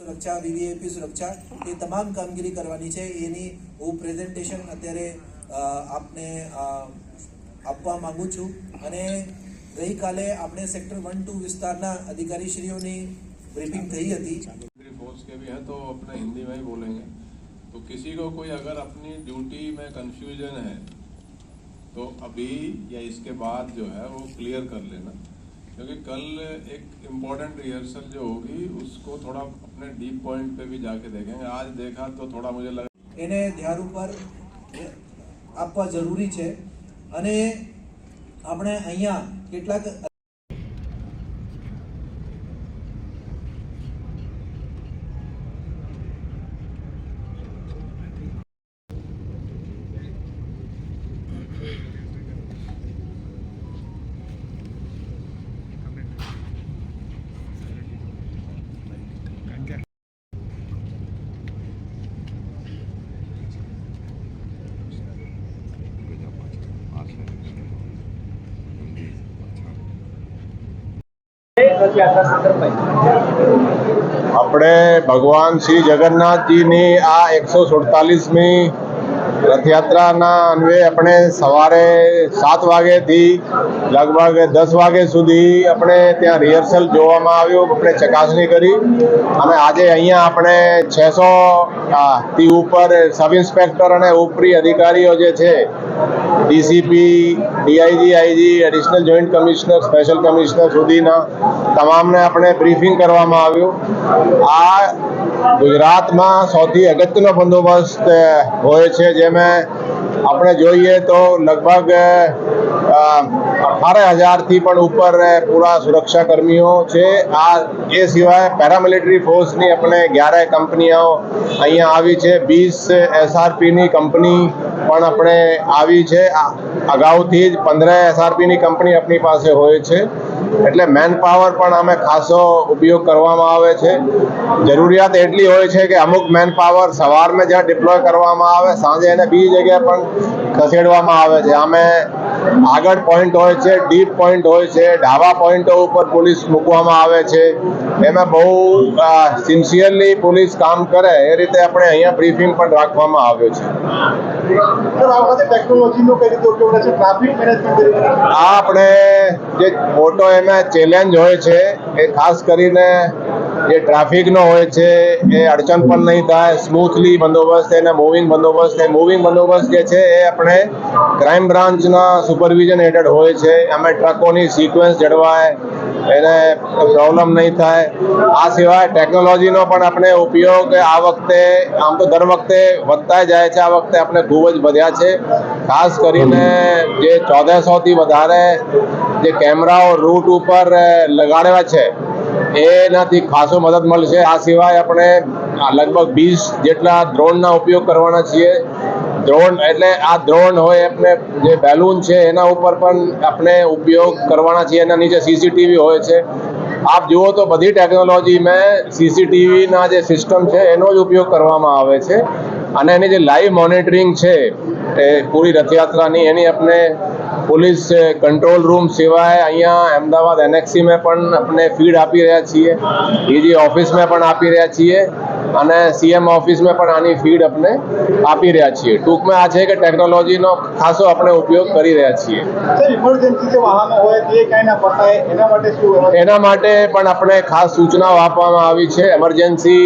સુરક્ષા વીવીઆઈપી સુરક્ષા એ તમામ કામગીરી કરવાની છે એની હું પ્રેઝન્ટેશન અત્યારે અ, આપને અ, આપવા માંગુ છું અને ગઈકાલે આપણે સેક્ટર વન ટુ વિસ્તારના અધિકારીશ્રીઓની બ્રીફિંગ થઈ હતી मिलिट्री फोर्स के भी हैं तो अपने हिंदी में ही बोलेंगे तो किसी को कोई अगर अपनी ड्यूटी में कंफ्यूजन है तो अभी या इसके बाद जो है वो क्लियर कर लेना क्योंकि कल एक इम्पोर्टेंट रिहर्सल जो होगी उसको थोड़ा अपने डीप पॉइंट पे भी जाके देखेंगे आज देखा तो थोड़ा मुझे लगा એને ધ્યાન ઉપર આપવા જરૂરી છે અને આપણે અહીંયા કેટલાક આપણે ભગવાન શ્રી જગન્નાથજીની આ એકસો સુડતાલીસમી રથયાત્રાના અન્વે આપણે સવારે સાત વાગ્યાથી લગભગ દસ વાગ્યા સુધી આપણે ત્યાં રિહર્સલ જોવામાં આવ્યું. આપણે ચકાસણી કરી અને આજે અહીંયા આપણે છસો થી ઉપર સબ ઇન્સ્પેક્ટર અને ઉપરી અધિકારીઓ જે છે DCP, DIG, IG, additional joint commissioner, special commissioner સુધીના તમામને આપણે બ્રીફિંગ કરવામાં આવ્યું. આ ગુજરાતમાં સૌથી અગત્યનો બંદોબસ્ત હોય છે જેમાં આપણે જોઈએ તો લગભગ અઠાર હજારથી પણ ઉપર પૂરા સુરક્ષા કર્મીઓ છે. આ એ સિવાય પેરામિલિટરી ફોર્સની આપણે ગ્યારહ કંપનીઓ અહીંયા આવી છે. વીસ એસઆરપીની કંપની પણ આપણે આવી છે. અગાઉથી જ પંદર એસઆરપીની કંપની આપણી પાસે હોય છે. એટલે મેન પાવર પણ અમે ખાસો ઉપયોગ કરવામાં આવે છે. જરૂરિયાત એટલી હોય છે કે અમુક મેન પાવર સવારમાં જ્યાં ડિપ્લોય કરવામાં આવે, સાંજે એને બીજી જગ્યાએ પણ ખસેડવામાં આવે છે. અમે આગળ પોઈન્ટ હોય છે ડીપ પોઈન્ટ હોય છે ઢાબા પોઈન્ટો ઉપર પોલીસ મૂકવામાં આવે છે. એમાં બહુ સિન્સિયરલી પોલીસ કામ કરે એ રીતે આપણે અહીંયા બ્રીફિંગ પણ રાખવામાં આવ્યો છે. આ આપણે જે મોટો એમાં ચેલેન્જ હોય છે એ ખાસ કરીને જે ટ્રાફિકનો હોય છે, એ અડચણ પણ નહીં થાય. સ્મૂથલી બંદોબસ્ત એને મૂવિંગ બંદોબસ્ત. એ મૂવિંગ બંદોબસ્ત જે છે, એ આપણે ક્રાઇમ બ્રાન્ચના સુપરવિઝન હેઠળ હોય છે. અમે ટ્રકોની સિક્વન્સ જળવાય, એને પ્રોબ્લેમ નહીં થાય. આ સિવાય ટેકનોલોજીનો પણ આપણે ઉપયોગ આ વખતે, આમ તો દર વખતે વધતા જાય છે. આ વખતે આપણે ખૂબ જ વધ્યા છે. ખાસ કરીને જે ચૌદસોથી વધારે જે કેમેરાઓ રૂટ ઉપર લગાડેલા છે એનાથી ખાસો મદદ મળશે. આ સિવાય આપણે લગભગ વીસ જેટલા ડ્રોનના ઉપયોગ કરવાના છીએ. ડ્રોન એટલે આ ડ્રોન હોય આપણે જે બેલૂન છે, એના ઉપર પણ આપણે ઉપયોગ કરવાના છીએ. એના નીચે સીસીટીવી હોય છે. આપ જુઓ તો બધી ટેકનોલોજીમાં સીસીટીવીના જે સિસ્ટમ છે, એનો જ ઉપયોગ કરવામાં આવે છે. અને એની જે લાઈવ મોનિટરિંગ છે, એ પૂરી રથયાત્રાની, એની આપણે પોલીસ કંટ્રોલ રૂમ સિવાય અહીંયા અમદાવાદ એનએક્સીમાં પણ આપણે ફીડ આપી રહ્યા છીએ ડીજી ઓફિસમાં પણ આપી રહ્યા છીએ અને સીએમ ઓફિસમાં પણ આની ફીડ આપણે આપી રહ્યા છીએ. ટૂંકમાં આ છે કે ટેકનોલોજીનો ખાસો આપણે ઉપયોગ કરી રહ્યા છીએ. એના માટે પણ આપણે ખાસ સૂચનાઓ આપવામાં આવી છે. એમરજન્સી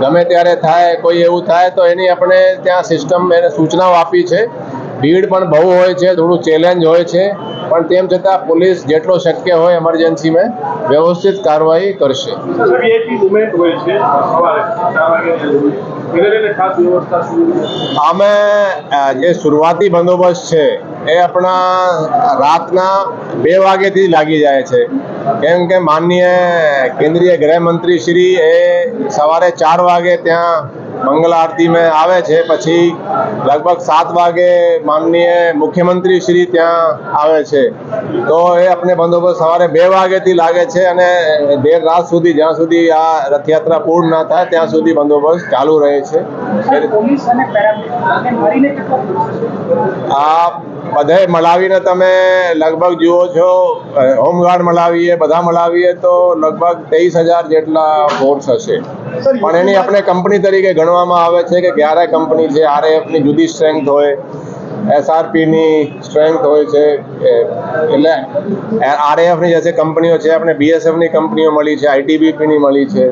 ગમે ત્યારે થાય કોઈ એવું થાય તો એની આપણે ત્યાં સિસ્ટમ એને સૂચનાઓ આપી છે. ભીડ પણ બહુ હોય છે થોડું ચેલેન્જ હોય છે પણ તેમ છતાં પોલીસ જેટલો શક્ય હોય એમરજન્સીમાં વ્યવસ્થિત કાર્યવાહી કરશે. અમે જે શરૂઆતી બંદોબસ્ત છે એ આપણા રાતના બે વાગ્યાથી લાગી જાય છે. કેમ કે માનનીય કેન્દ્રીય ગૃહમંત્રી શ્રી એ સવારે ચાર વાગે ત્યાં મંગલ આરતીમાં આવે છે. પછી લગભગ સાત વાગે માનનીય મુખ્યમંત્રી શ્રી ત્યાં આવે છે. તો એ આપણે બંદોબસ્ત સવારે બે વાગેથી લાગે છે અને દેર રાત સુધી જ્યાં સુધી આ રથયાત્રા પૂર્ણ ના થાય ત્યાં સુધી બંદોબસ્ત ચાલુ રહે છે. આ બધે મળાવીને તમે લગભગ જુઓ છો હોમગાર્ડ મળાવીએ બધા મળાવીએ તો લગભગ તેવીસ હજાર જેટલા ફોર્સ હશે. પણ એની આપણે કંપની તરીકે ગણવામાં આવે છે કે ક્યારે કંપની છે આરએફની જુદી સ્ટ્રેન્થ હોય એસઆરપીની સ્ટ્રેન્થ હોય છે એટલે આરએફની જે કંપનીઓ છે આપણે બીએસએફની કંપનીઓ મળી છે આઈટીબીપીની મળી છે.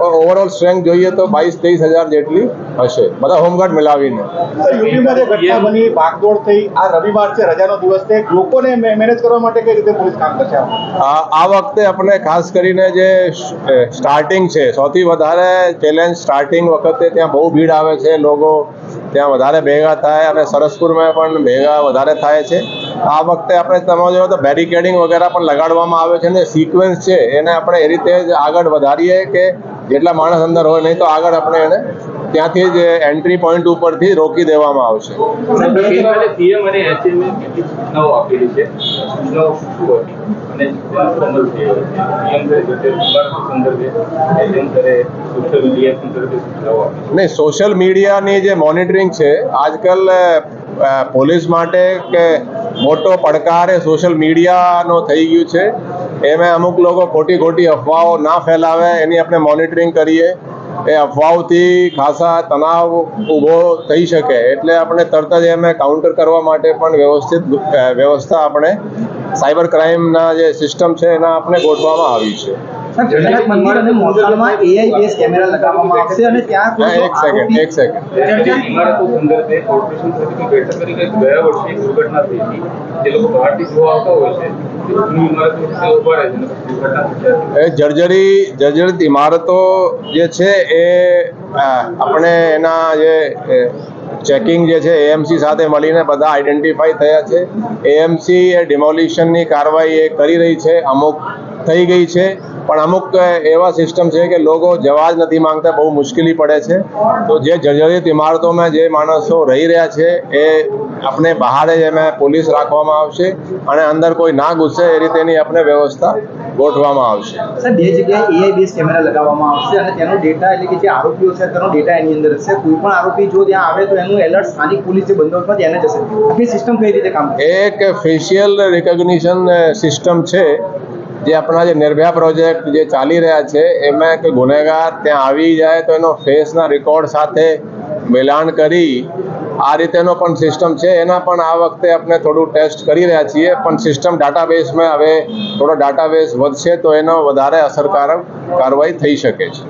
ઓવરઓલ સ્ટ્રેન્થ જોઈએ તો બાવીસ ત્રીસ હજાર જેટલી હશે. બધા હોમગાર્ડ મિલાવીને. યુપીમાં જે ઘટના બની ભાગદોડ થઈ આ રવિવાર છે રજાનો દિવસ છે લોકોને મેનેજ કરવા માટે કઈ રીતે પોલીસ કામ કરશે આ વખતે આપણે ખાસ કરીને જે સ્ટાર્ટિંગ છે સૌથી વધારે ચેલેન્જ સ્ટાર્ટિંગ વખતે ત્યાં બહુ ભીડ આવે છે લોકો ત્યાં વધારે ભેગા થાય અને સરસપુરમાં પણ ભેગા વધારે થાય છે. આ વખતે આપણે તમે જોયો તો બેરિકેડિંગ વગેરે પણ લગાડવામાં આવે છે ને સિક્વન્સ છે એને આપણે એ રીતે જ આગળ વધારીએ કે જેટલા માણસ અંદર હોય નહીં તો આગળ આપણે એને ત્યાંથી જ એન્ટ્રી પોઈન્ટ ઉપરથી રોકી દેવામાં આવશે. નહીં સોશિયલ મીડિયાની જે મોનિટરિંગ છે આજકાલ પોલીસ માટે કે મોટો પડકાર એ સોશિયલ મીડિયાનો થઈ ગયું છે. એમાં અમુક લોકો ખોટી ખોટી અફવાઓ ના ફેલાવે, એની આપણે મોનિટરિંગ કરીએ. એ અફવાઓથી ખાસા તણાવ ઊભો થઈ શકે. એટલે આપણે તરત જ એમે કાઉન્ટર કરવા માટે પણ વ્યવસ્થિત વ્યવસ્થા આપણે સાયબર ક્રાઇમના જે સિસ્ટમ છે એના આપણે ગોઠવામાં આવી છે. સર મંદિર અને મોસાળમાં AI બેઝ કેમેરા લગાવવામાં આવશે અને ત્યાં કોઈ એક સેકન્ડ એક સેકન્ડ ઇમારતો સંદર્ભે કોર્પોરેશન સાથે બેઠક કરી કે ગયા વર્ષે દુર્ઘટના થઈ હતી જે લોકો બહારથી જોવા આવતા હોય છે. એ જર્જરી જર્જરિત ઇમારતો જે છે એ આપણે એના જે ચેકિંગ જે છે એએમસી સાથે મળીને બધા આઈડેન્ટિફાઈ થયા છે. એએમસી એ ડિમોલિશનની કાર્યવાહી એ કરી રહી છે અમુક થઈ ગઈ છે. પણ અમુક એવા સિસ્ટમ છે કે લોકો જવા જ નથી માંગતા બહુ મુશ્કેલી પડે છે. તો જે જર્જરિત ઇમારતોમાં જે માણસો રહી રહ્યા છે એ આપણે બહાર જ એમાં પોલીસ રાખવામાં આવશે અને અંદર કોઈ ના ઘૂસે એ રીતેની આપણે વ્યવસ્થા ગોઠવવામાં આવશે. સર બે જગ્યાએ AI બેઝ કેમેરા લગાવવામાં આવશે અને તેનો ડેટા એટલે કે જે આરોપીઓ છે તેનો ડેટા એની અંદર હશે. કોઈ પણ આરોપી જો ત્યાં આવે તો એનું એલર્ટ સ્થાનિક પોલીસ જે બંદોબસ્તમાં તેને જશે આખી સિસ્ટમ કઈ રીતે કામ એક ફેશિયલ રિકોગ્નિશન સિસ્ટમ છે. જે આપણા જે નિર્ભયા પ્રોજેક્ટ જે ચાલી રહ્યા છે એમાં કોઈ ગુનેગાર ત્યાં આવી જાય તો એનો ફેસના રેકોર્ડ સાથે મિલાન કરી આ રીતેનો પણ સિસ્ટમ છે. એના પણ આ વખતે આપણે થોડું ટેસ્ટ કરી રહ્યા છીએ પણ સિસ્ટમ ડાટાબેઝમાં હવે થોડો ડાટાબેઝ વધશે તો એનો વધારે અસરકારક કાર્યવાહી થઈ શકે છે.